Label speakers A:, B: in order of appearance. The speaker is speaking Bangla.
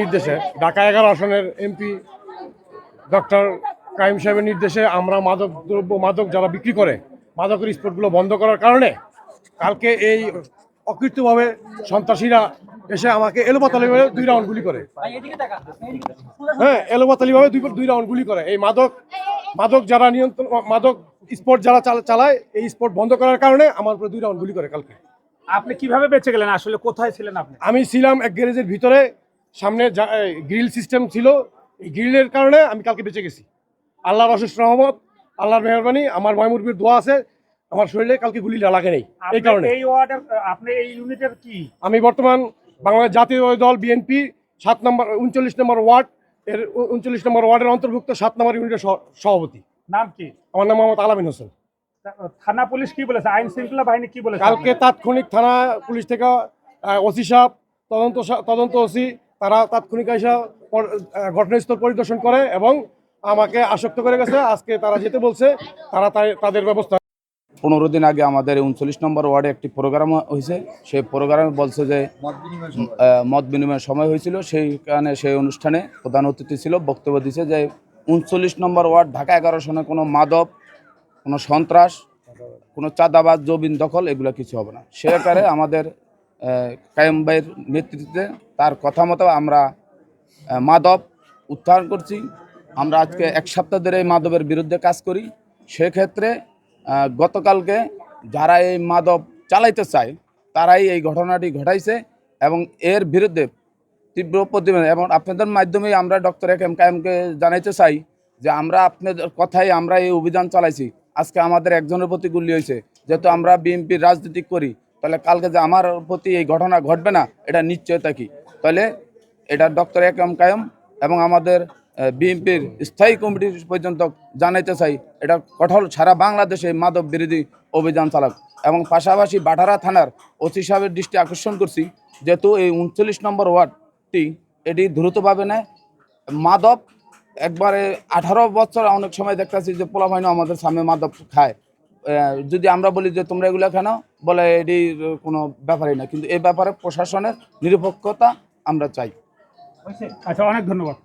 A: নির্দেশে ঢাকা এগারো আসনের এমপি ডক্টর কাইম সাহেবের নির্দেশে আমরা মাদক দ্রব্য মাদক যারা বিক্রি করে মাদকের স্পটগুলো বন্ধ করার কারণে কালকে এই অকৃতভাবে সন্ত্রাসীরা এসে আমাকে এলোপাতালিভাবে দুই রাউন্ড গুলি করে। হ্যাঁ এলোপাতালিভাবে দুই দুই রাউন্ড গুলি করে। এই মাদক মাদক যারা নিয়ন্ত্রণ মাদক স্পট যারা চালায় এই স্পট বন্ধ করার কারণে আমার উপরে দুই রাউন্ড গুলি করে কালকে।
B: আপনি কীভাবে বেঁচে গেলেন? আসলে কোথায় ছিলেন আপনি?
A: আমি ছিলাম এক গ্যারেজের ভিতরে সামনে গ্রিল সিস্টেম ছিল এই গ্রিলের কারণে আমি কালকে বেঁচে গেছি। আল্লাহর অশেষ রহমত আল্লাহর মেহরবানি আমার ময়মুরবির দোয়া আছে আমার শরীরে কালকে গুলি লাগে নেই এই কারণে।
B: এই ওয়ার্ডের আপনি এই ইউনিটের কি?
A: আমি বর্তমান বাংলাদেশ জাতীয় দল বিএনপি সাত নম্বর উনচল্লিশ নম্বর ওয়ার্ড এর উনচল্লিশ নম্বর ওয়ার্ডের অন্তর্ভুক্ত সাত নম্বর ইউনিটের সভাপতি।
B: নাম কি?
A: আমার নাম মোহাম্মদ আলামিন হোসেন।
B: থানা পুলিশ কি বলেছে? আইন শৃঙ্খলা বাহিনী কি বলেছে?
A: কালকে তাৎক্ষণিক থানা পুলিশ থেকে ওসি সাহেব তদন্ত তদন্ত ওসি তারা তাৎক্ষণিক এসে ঘটনাস্থল পরিদর্শন করে এবং আমাকে আসক্ত করে গেছে। আজকে তারা যেতে বলছে তারা তাই- তাদের ব্যবস্থা
C: পনেরো দিন আগে আমাদের উনচল্লিশ নম্বর ওয়ার্ডে একটি প্রোগ্রাম হয়েছে। সেই প্রোগ্রামে বলছে যে মত বিনিময়ের সময়। হয়েছিল। সেইখানে সেই অনুষ্ঠানে প্রধান অতিথি ছিল বক্তব্য দিছে যে উনচল্লিশ নম্বর ওয়ার্ড ঢাকা এগারো সনে কোনো মাদক কোনো সন্ত্রাস কোনো চাঁদাবাজ জবিন দখল এগুলো কিছু হবে না। সে আকারে আমাদের কায়েম ভাইয়ের নেতৃত্বে তার কথা মতো আমরা মাদক উত্থান করছি। আমরা আজকে এক সপ্তাহ ধরে এই মাদকের বিরুদ্ধে কাজ করি। সেক্ষেত্রে গতকালকে যারা এই মাদক চালাইতে চায়, তারাই এই ঘটনাটি ঘটাইছে এবং এর বিরুদ্ধে তীব্র প্রতিবাদ এবং আপনাদের মাধ্যমেই আমরা ডক্টর এম কায়েমকে জানাইতে চাই যে আমরা আপনাদের কথাই আমরা এই অভিযান চালাইছি। আজকে আমাদের একজনের প্রতি গুলি হয়েছে যেহেতু আমরা বিএনপির রাজনীতি করি তাহলে কালকে যে আমার প্রতি এই ঘটনা ঘটবে না, এটা নিশ্চয়তা কি? তাহলে এটা ডক্টর এম কায়েম এবং আমাদের বিএনপির স্থায়ী কমিটি পর্যন্ত জানাইতে চাই, এটা কঠোর সারা বাংলাদেশে মাদক বিরোধী অভিযান চালাক। এবং পাশাপাশি বাটারা থানার ওসি সাহেবের দৃষ্টি আকর্ষণ করছি, যেহেতু এই উনচল্লিশ নম্বর ওয়ার্ডটি এটি দ্রুতভাবে নেয়। মাদক, একবারে আঠারো বছর অনেক সময় দেখতেছি যে পোলাভাইনও আমাদের সামনে মাদক খায়। যদি আমরা বলি যে তোমরা এগুলো কেন, বলে এটি কোনো ব্যাপারই না। কিন্তু এই ব্যাপারে প্রশাসনের নিরপেক্ষতা আমরা চাই।
B: আচ্ছা অনেক ধন্যবাদ।